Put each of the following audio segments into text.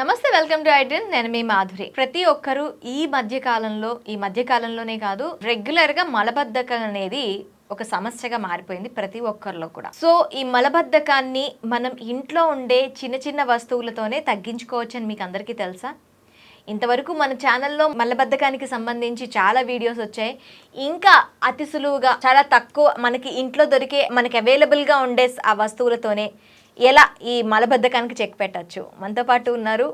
నమస్తే welcome to ఐడ్రీన్ నేను మీ మాధురి. ప్రతి ఒక్కరూ ఈ మధ్య కాలంలో ఈ మధ్య కాలంలోనే కాదు రెగ్యులర్గా మలబద్ధకం అనేది ఒక సమస్యగా మారిపోయింది ప్రతి ఒక్కరిలో కూడా. సో ఈ మలబద్ధకాన్ని మనం ఇంట్లో ఉండే చిన్న చిన్న వస్తువులతోనే తగ్గించుకోవచ్చని మీకు అందరికీ తెలుసా? ఇంతవరకు మన ఛానల్లో మలబద్ధకానికి సంబంధించి చాలా వీడియోస్ వచ్చాయి. ఇంకా అతి సులువుగా చాలా తక్కువ మనకి ఇంట్లో దొరికే మనకి అవైలబుల్గా ఉండే ఆ వస్తువులతోనే ఎలా ఈ మలబద్ధకానికి చెక్ పెట్టచ్చు. మనతో పాటు ఉన్నారు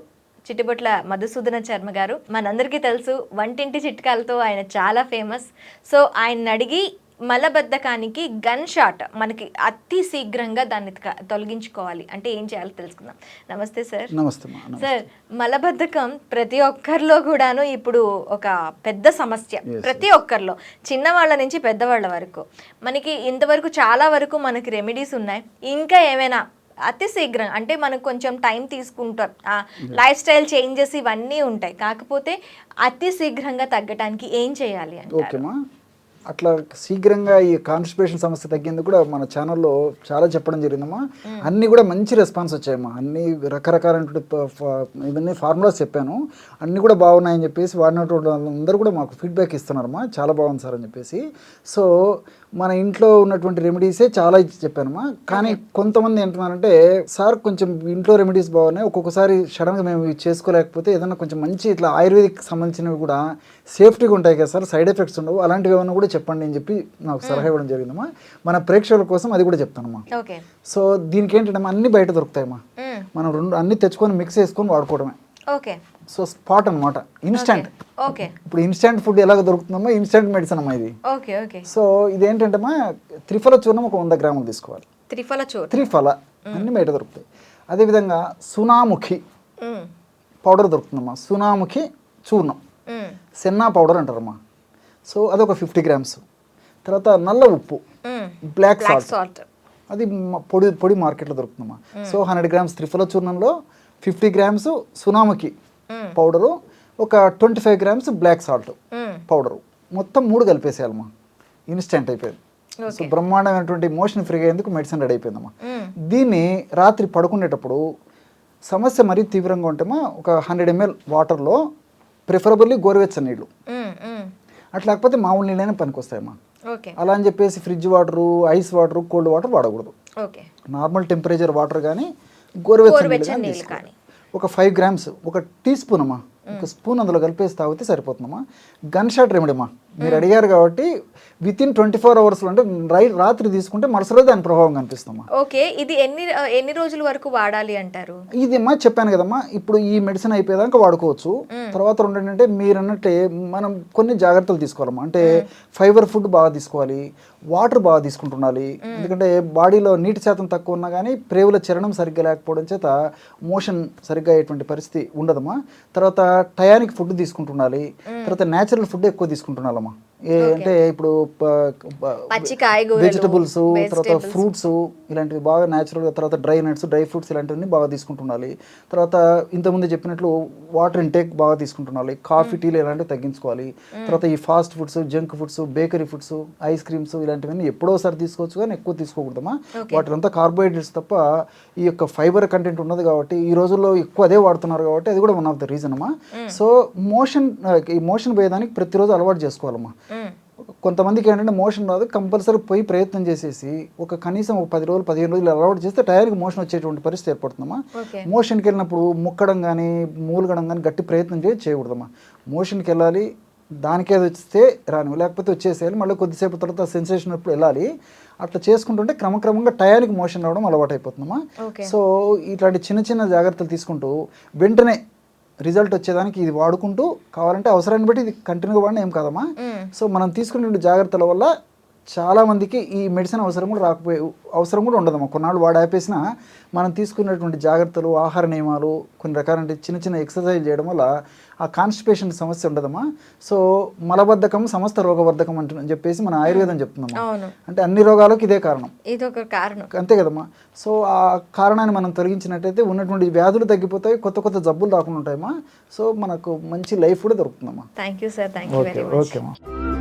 చిట్టుబొట్ల మధుసూదన శర్మ గారు. మనందరికీ తెలుసు వంటింటి చిట్కాలతో ఆయన చాలా ఫేమస్ సో ఆయన అడిగి మలబద్ధకానికి గన్ షాట్ మనకి అతి శీఘ్రంగా దాన్ని తొలగించుకోవాలి. అంటే ఏం చేయాలో తెలుసుకుందాం. నమస్తే సార్. నమస్తే. సార్ మలబద్ధకం ప్రతి ఒక్కరిలో కూడాను ఇప్పుడు ఒక పెద్ద సమస్య. ప్రతి ఒక్కరిలో. చిన్నవాళ్ళ నుంచి పెద్దవాళ్ళ వరకు. మనకి ఇంతవరకు చాలా వరకు మనకి రెమెడీస్ ఉన్నాయి. ఇంకా ఏమైనా అతి శీఘ్రం అంటే మనకు కొంచెం టైం తీసుకుంటాం. లైఫ్ స్టైల్ చేంజెస్ ఇవన్నీ ఉంటాయి. కాకపోతే అతి శీఘ్రంగా తగ్గటానికి ఏం చేయాలి అంటే అట్లా శీఘ్రంగా ఈ కాన్స్టిపేషన్ సమస్య తగ్గేందుకు కూడా మన ఛానల్లో చాలా చెప్పడం జరిగిందమ్మా. అన్నీ కూడా మంచి రెస్పాన్స్ వచ్చాయమ్మా. అన్ని రకరకాలైనటువంటి ఇవన్నీ ఫార్ములాస్ చెప్పాను. అన్నీ కూడా బాగున్నాయని చెప్పేసి వాడినటువంటి వాళ్ళందరూ కూడా మాకు ఫీడ్బ్యాక్ ఇస్తున్నారమ్మా. చాలా బాగుంది సార్ అని చెప్పేసి. సో మన ఇంట్లో ఉన్నటువంటి రెమెడీసే చాలా ఇచ్చి చెప్పానమ్మా. కానీ కొంతమంది ఏంటున్నారంటే సార్ కొంచెం ఇంట్లో రెమెడీస్ బాగున్నాయి. ఒక్కొక్కసారి సడన్గా మేము చేసుకోలేకపోతే ఏదైనా కొంచెం మంచి ఇట్లా ఆయుర్వేదిక్ సంబంధించినవి కూడా సేఫ్టీగా ఉంటాయి కదా సార్ సైడ్ ఎఫెక్ట్స్ ఉండవు. అలాంటివి ఏమైనా కూడా చెప్పండి అని చెప్పి నాకు సలహా ఇవ్వడం జరిగిందమ్మా. మన ప్రేక్షకుల కోసం అది కూడా చెప్తానమ్మా. ఓకే. సో దీనికి ఏంటంటే అన్ని బయట దొరుకుతాయమ్మా. మనం రెండు అన్ని తెచ్చుకొని మిక్స్ చేసుకొని వాడుకోవడమే. ఓకే. సో స్పాట్ అనమాట ఇన్స్టంట్ ఓకే. ఇప్పుడు ఇన్స్టంట్ ఫుడ్ ఎలాగ దొరుకుతుందమ్మా? ఇన్స్టంట్ మెడిసిన్ అమ్మా ఇది. Okay okay. సో ఇదేంటంటమ్మా? త్రిఫల చూర్ణం ఒక వంద గ్రాములు తీసుకోవాలి. త్రిఫల చూడు త్రిఫల. అన్ని బయట దొరుకుతాయి. అదేవిధంగా సునాముఖి పౌడర్ దొరుకుతుందమ్మా. సునాముఖి చూర్ణం. సెన్నా పౌడర్ అంటారమ్మా. సో అదొక ఫిఫ్టీ గ్రామ్స్. తర్వాత నల్ల ఉప్పు. బ్లాక్ సాల్ట్ అది పొడి పొడి మార్కెట్లో దొరుకుతుందమ్మా. సో హండ్రెడ్ గ్రామ్స్ త్రిఫల చూర్ణంలో ఫిఫ్టీ గ్రామ్స్ సునాముఖి. పౌడరు ఒక twenty five grams black salt powder. మొత్తం మూడు కలిపేసేయాలమ్మా. ఇన్స్టెంట్ అయిపోయింది. సో బ్రహ్మాండమైనటువంటి మోషన్ ఫ్రీగా అయ్యేందుకు మెడిసిన్ రెడీ అయిపోయిందమ్మా. దీన్ని రాత్రి పడుకునేటప్పుడు సమస్య మరీ తీవ్రంగా ఉంటేమా ఒక హండ్రెడ్ ఎంఎల్ వాటర్లో ప్రిఫరబుల్లీ గోరువెచ్చని నీళ్ళు. అట్లా లేకపోతే మామూలు నీళ్ళైనా పనికొస్తాయమ్మా. అలా అని చెప్పేసి fridge water ice water cold water వాడకూడదు. నార్మల్ టెంపరేచర్ వాటర్ కానీ గోరువెచ్చని నీళ్ళు. కానీ. ఒక ఫైవ్ గ్రామ్స్ ఒక టీ స్పూన్ అమ్మా ఒక స్పూన్ అందులో కలిపేసి తాగితే సరిపోతుందమ్మా. గన్ షాట్ రెమెడీ అమ్మా మీరు అడిగారు కాబట్టి విత్ ఇన్ ట్వంటీ ఫోర్ అవర్స్లో అంటే రై రాత్రి తీసుకుంటే మరుసటి రోజు దాని ప్రభావం కనిపిస్తుందమ్మా. ఓకే ఇది ఎన్ని ఎన్ని రోజుల వరకు వాడాలి అంటారు? ఇది అమ్మా చెప్పాను కదమ్మా ఇప్పుడు ఈ మెడిసిన్ అయిపోయేదాకా వాడుకోవచ్చు. తర్వాత రెండు ఏంటంటే మీరు అన్నట్టే మనం కొన్ని జాగ్రత్తలు తీసుకోవాలమ్మా. అంటే ఫైబర్ ఫుడ్ బాగా తీసుకోవాలి వాటర్ బాగా తీసుకుంటుండాలి. ఎందుకంటే బాడీలో నీటి శాతం తక్కువ ఉన్నా కానీ ప్రేవుల చరణం సరిగ్గా లేకపోవడం చేత మోషన్ సరిగ్గా అయ్యేటువంటి పరిస్థితి ఉండదమ్మా. తర్వాత టయానికి ఫుడ్ తీసుకుంటుండాలి. తర్వాత న్యాచురల్ ఫుడ్ ఎక్కువ తీసుకుంటుండాలమ్మా. ఏ అంటే ఇప్పుడు వెజిటబుల్స్ తర్వాత. ఫ్రూట్స్ ఇలాంటివి బాగా న్యాచురల్గా తర్వాత డ్రై నట్స్ డ్రై ఫ్రూట్స్ ఇలాంటివన్నీ బాగా తీసుకుంటుండాలి. తర్వాత ఇంతకుముందు చెప్పినట్లు వాటర్ ఇంటేక్ బాగా తీసుకుంటుండాలి. కాఫీ టీలు ఇలాంటివి తగ్గించుకోవాలి. తర్వాత ఈ fast foods junk foods bakery foods ice creams ఇలాంటివన్నీ ఎప్పుడోసారి తీసుకోవచ్చు కానీ ఎక్కువ తీసుకోకూడదమ్మా. వాటిలంతా కార్బోహైడ్రేట్స్ తప్ప ఈ యొక్క ఫైబర్ కంటెంట్ ఉన్నది కాబట్టి ఈ రోజుల్లో ఎక్కువ అదే వాడుతున్నారు కాబట్టి అది కూడా వన్ ఆఫ్ ద రీజన్ అమ్మా. సో మోషన్ ఈ మోషన్ పోయేదానికి ప్రతిరోజు అలవాటు చేసుకోవాలమ్మా. కొంతమందికి ఏంటంటే మోషన్ రాదు కంపల్సరీ పోయి ప్రయత్నం చేసేసి ఒక కనీసం ఒక పది రోజులు పదిహేను రోజులు అలవాటు చేస్తే టైర్కి మోషన్ వచ్చేటువంటి పరిస్థితి ఏర్పడుతుందమ్మా. మోషన్కి వెళ్ళినప్పుడు ముక్కడం కానీ మూలగడం కానీ గట్టి ప్రయత్నం చేసి చేయకూడదమ్మా. మోషన్కి వెళ్ళాలి దానికే అది వస్తే రాను. లేకపోతే వచ్చేసేయాలి. మళ్ళీ కొద్దిసేపు తర్వాత సెన్సేషన్ ఎప్పుడు వెళ్ళాలి. అట్లా చేసుకుంటుంటే క్రమక్రమంగా టయానికి మోషన్ రావడం అలవాటు అయిపోతుందమ్మా సో ఇట్లాంటి చిన్న చిన్న జాగ్రత్తలు తీసుకుంటూ వెంటనే రిజల్ట్ వచ్చేదానికి ఇది వాడుకుంటూ కావాలంటే అవసరాన్ని బట్టి ఇది కంటిన్యూగా వాడిన ఏం కాదమ్మా. సో మనం తీసుకునే జాగ్రత్తల వల్ల చాలా మందికి ఈ మెడిసిన్ అవసరం కూడా రాకపోయే అవసరం కూడా ఉండదమ్మా కొన్నాళ్ళు వాడు ఆపేసినా మనం తీసుకునేటువంటి జాగ్రత్తలు ఆహార నియమాలు కొన్ని రకాలంటే చిన్న చిన్న ఎక్సర్సైజ్ చేయడం వల్ల ఆ కాన్స్టిపేషన్ సమస్య ఉండదమ్మా. సో మలబద్ధకం సమస్త రోగబద్ధకం అంటు అని చెప్పేసి మన ఆయుర్వేదం అవును. అంటే అన్ని రోగాలకు ఇదే కారణం. ఇది ఒక కారణం. అంతే కదమ్మా. సో ఆ కారణాన్ని మనం తొలగించినట్టయితే ఉన్నటువంటి వ్యాధులు తగ్గిపోతాయి కొత్త కొత్త జబ్బులు రాకుండా ఉంటాయమ్మా. సో మనకు మంచి లైఫ్ కూడా దొరుకుతుందమ్మా. Thank you sir thank you okay very much okay అమ్మా